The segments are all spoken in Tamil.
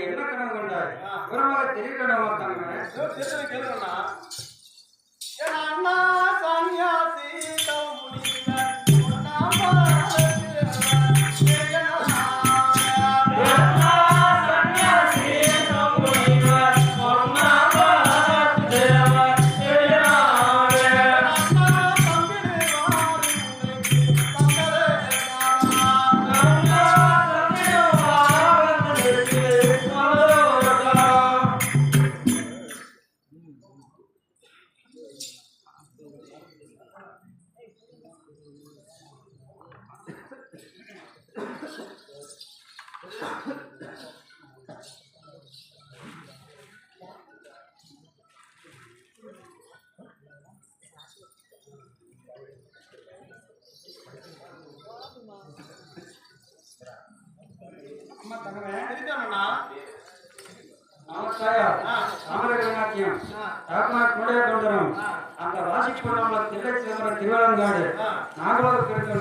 நீங்க என்ன கனவு கண்டாரு? உரமாக தெரிய கனவு பார்த்தாங்க அண்ணா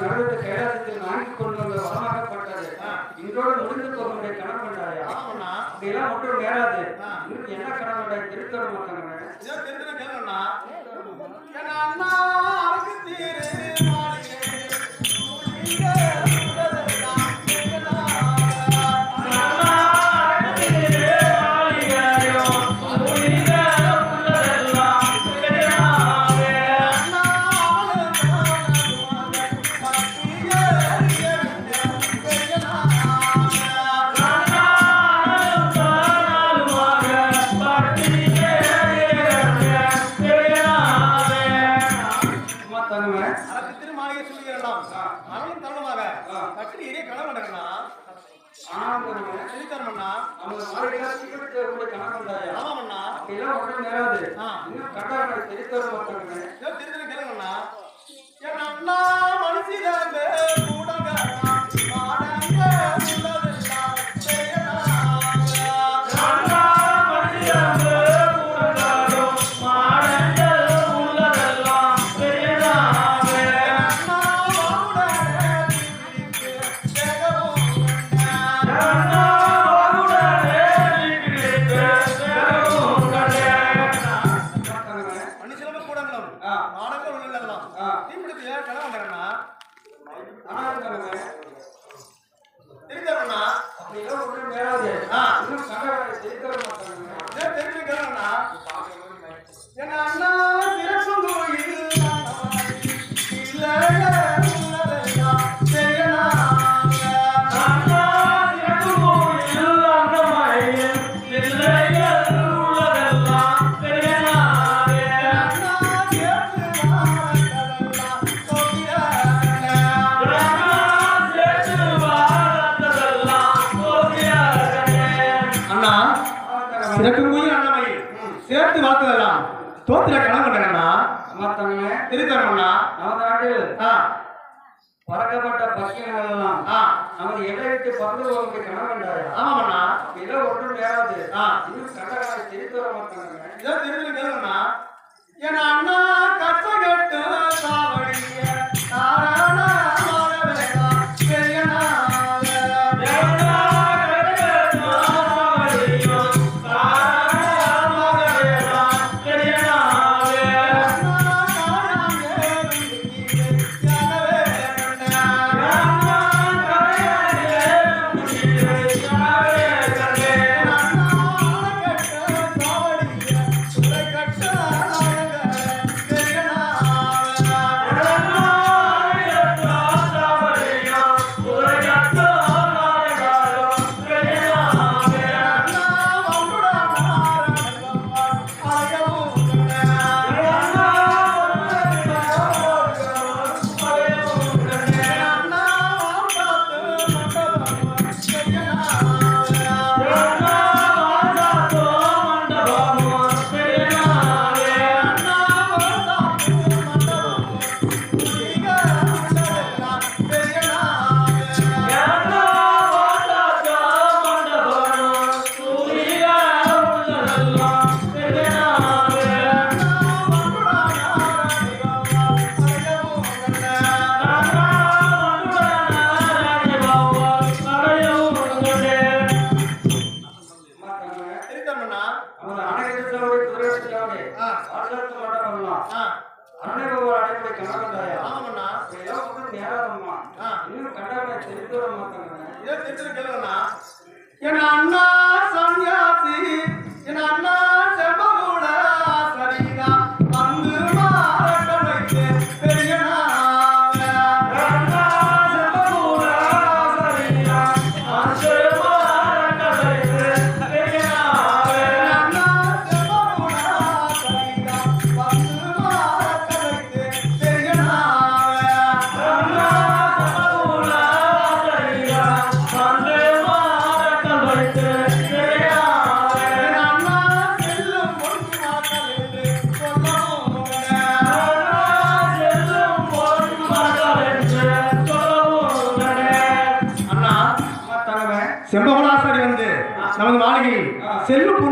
கடவுளை கைலாசத்தில் வாங்கி கொண்டு வந்து வரமாக பட்டாரு இன்றோடு முடிந்து போகக்கூடிய கனவு கொண்டாயா? இதெல்லாம் ஒன்றும் நேராது என்ன கனவு திருத்தோடு மாட்டாங்க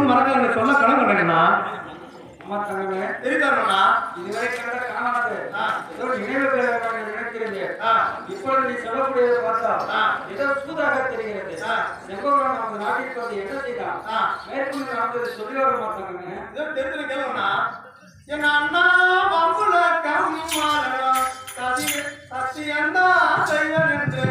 மூணு மரங்களை சொல்ல கடன் கண்டீங்கன்னா தெரிந்தாருன்னா இதுவரை கண்ட காணாது ஏதோ நினைவு நினைக்கிறீங்க. இப்பொழுது நீ சொல்லக்கூடியதை பார்த்தா ஏதோ புதுதாக தெரிகிறது. செங்கோடன் நமது நாட்டிற்கு வந்து என்ன செய்தான் மேற்கொண்டு நடந்தது சொல்லி வர மாட்டாங்க ஏதோ தெரிஞ்சு கேளுன்னா என் அண்ணா பம்புல கம்மாளா சசி சசி அண்ணா என்று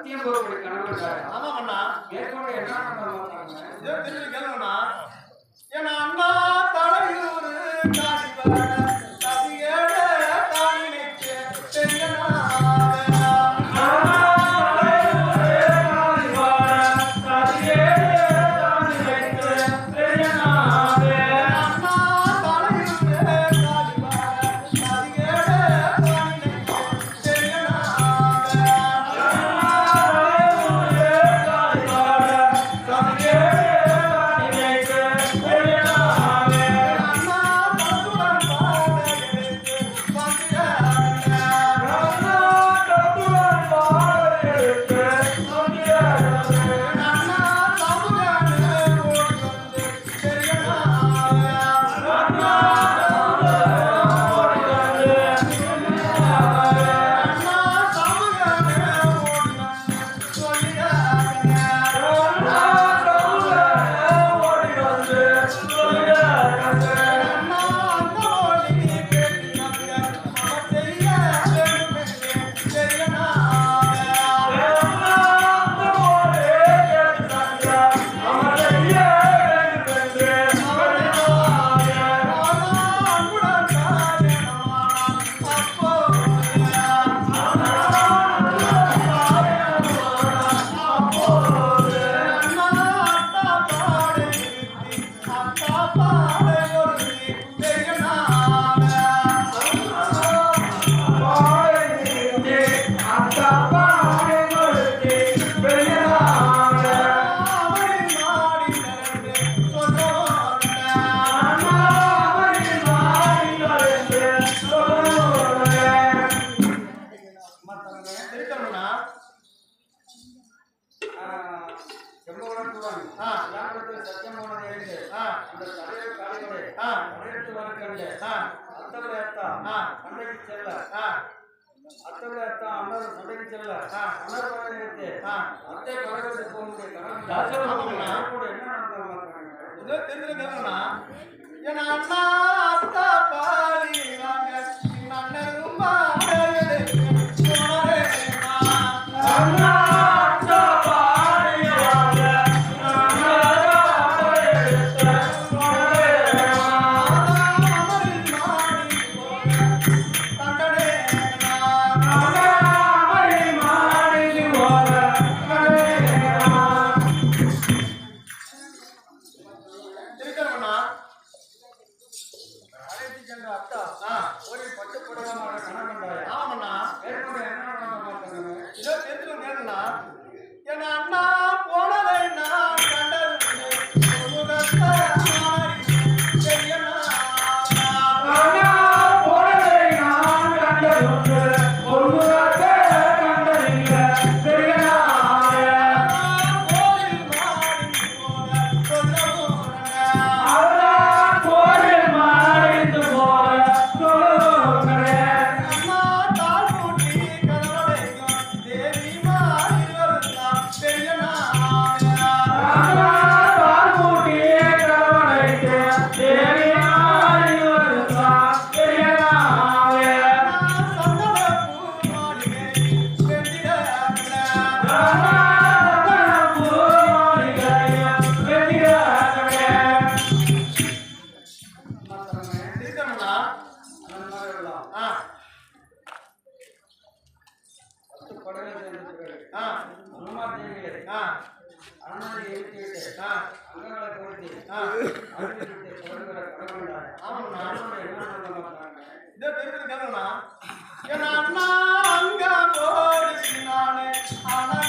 சத்தியபோருடைய ஆமா அண்ணா மேற்கொண்டு என்ன கணவர் ஏன் அண்ணா தலையூர் காசு ஆ தமிழகத்து வருகிறது ஆ அத்தவரை அத்தா ஆ தமிழகத்து செல்ல ஆ தெரிஞ்சதுன்னா ஏன்னா அண்ணா அத்தா பாரி உமா தேவியர் அண்ணாடி எழுதி விட்டு அண்ணாவை பொருத்தி இதே பெரிய கேட்கலாம் என் அண்ணா அங்க போடுச்சு நானே. ஆனா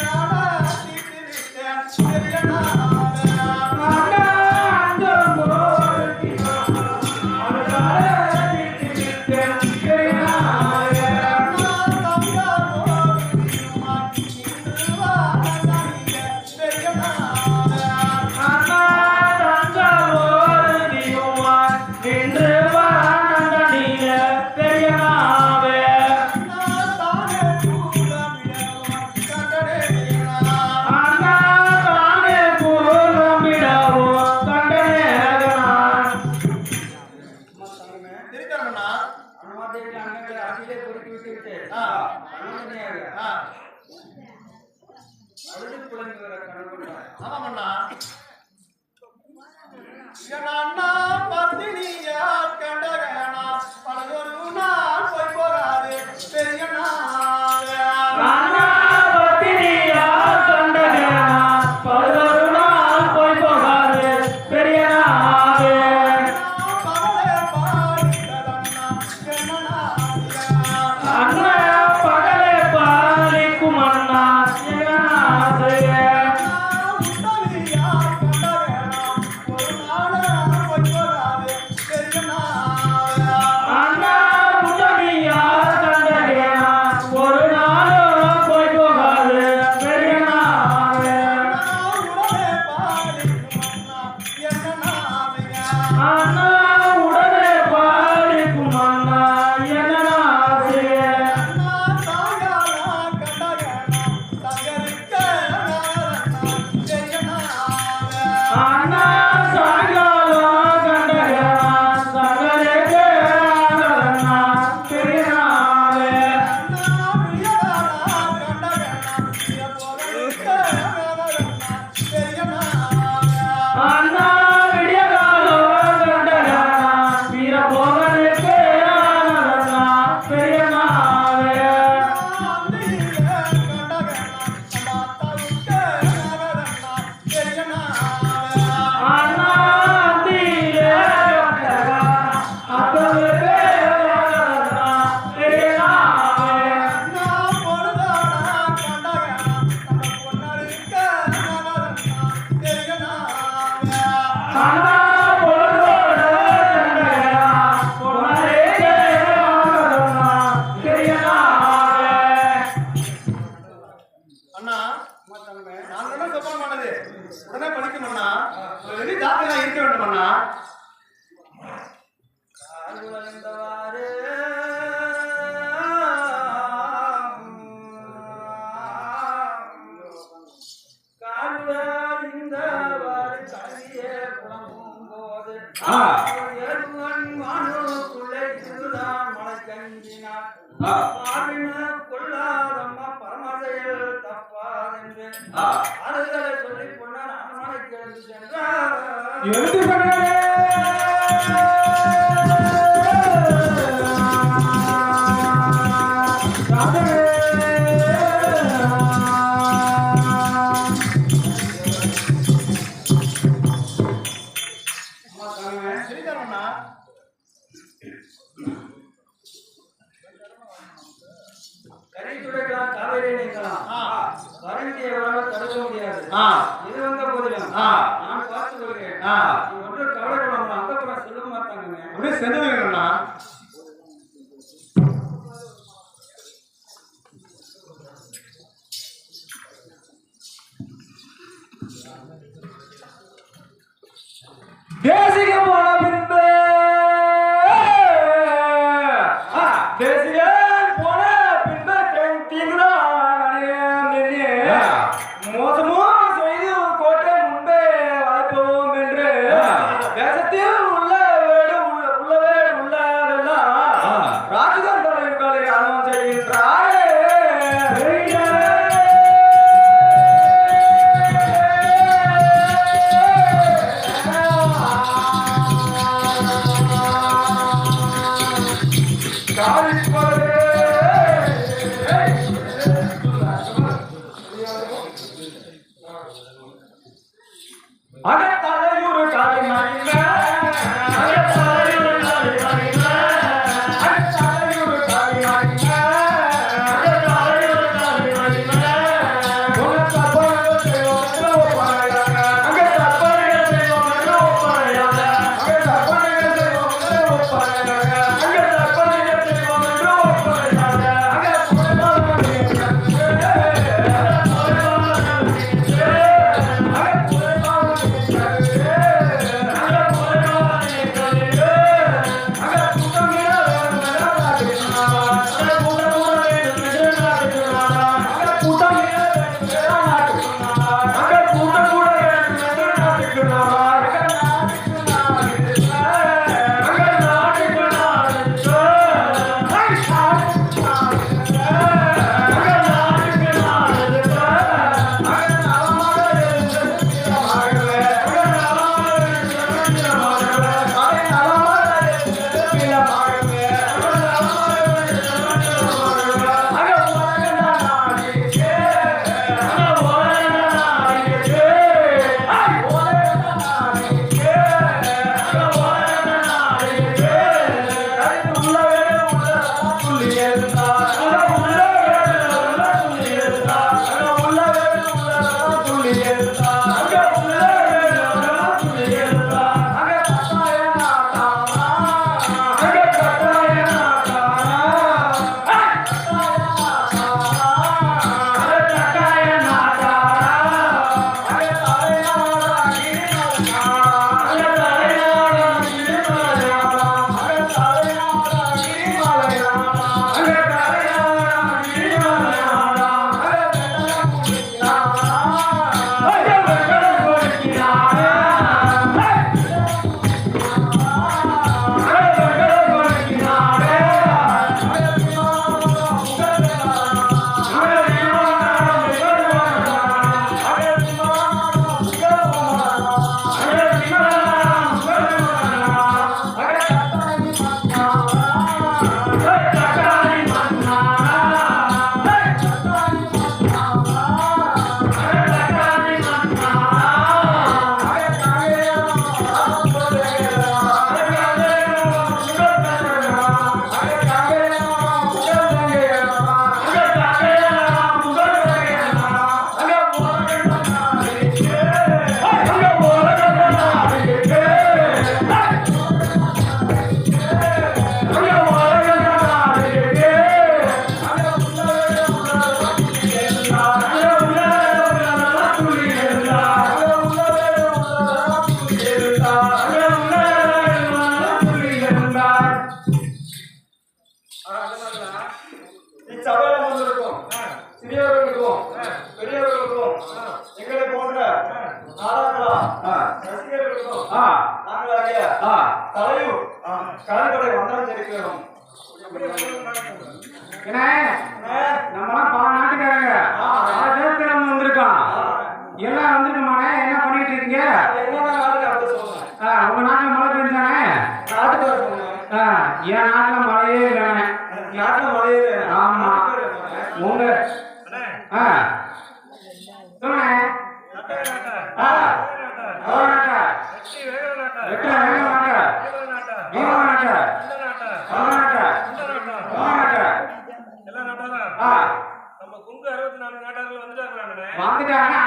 அண்ணா நான் தானே பண்ணது உடனே படிக்கணும்னா டாக்டரா இருக்க வேண்டும் அண்ணா இது வந்த போதிலும் நான் பார்த்து வருகிறேன் ஒன்றும் கவலை அந்த புறம் சொல்ல மாட்டாங்க அப்படியே சென்றவர்கள்னா தேசிக போன பின்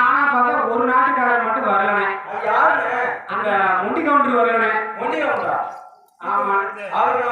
ஆனா பார்த்தா ஒரு நாட்டுக்காரர் மட்டும் வரலனே யாரு அந்த முண்டி கவுண்டர் வரலனே முண்டி கவுண்டரா? ஆமா. அவர்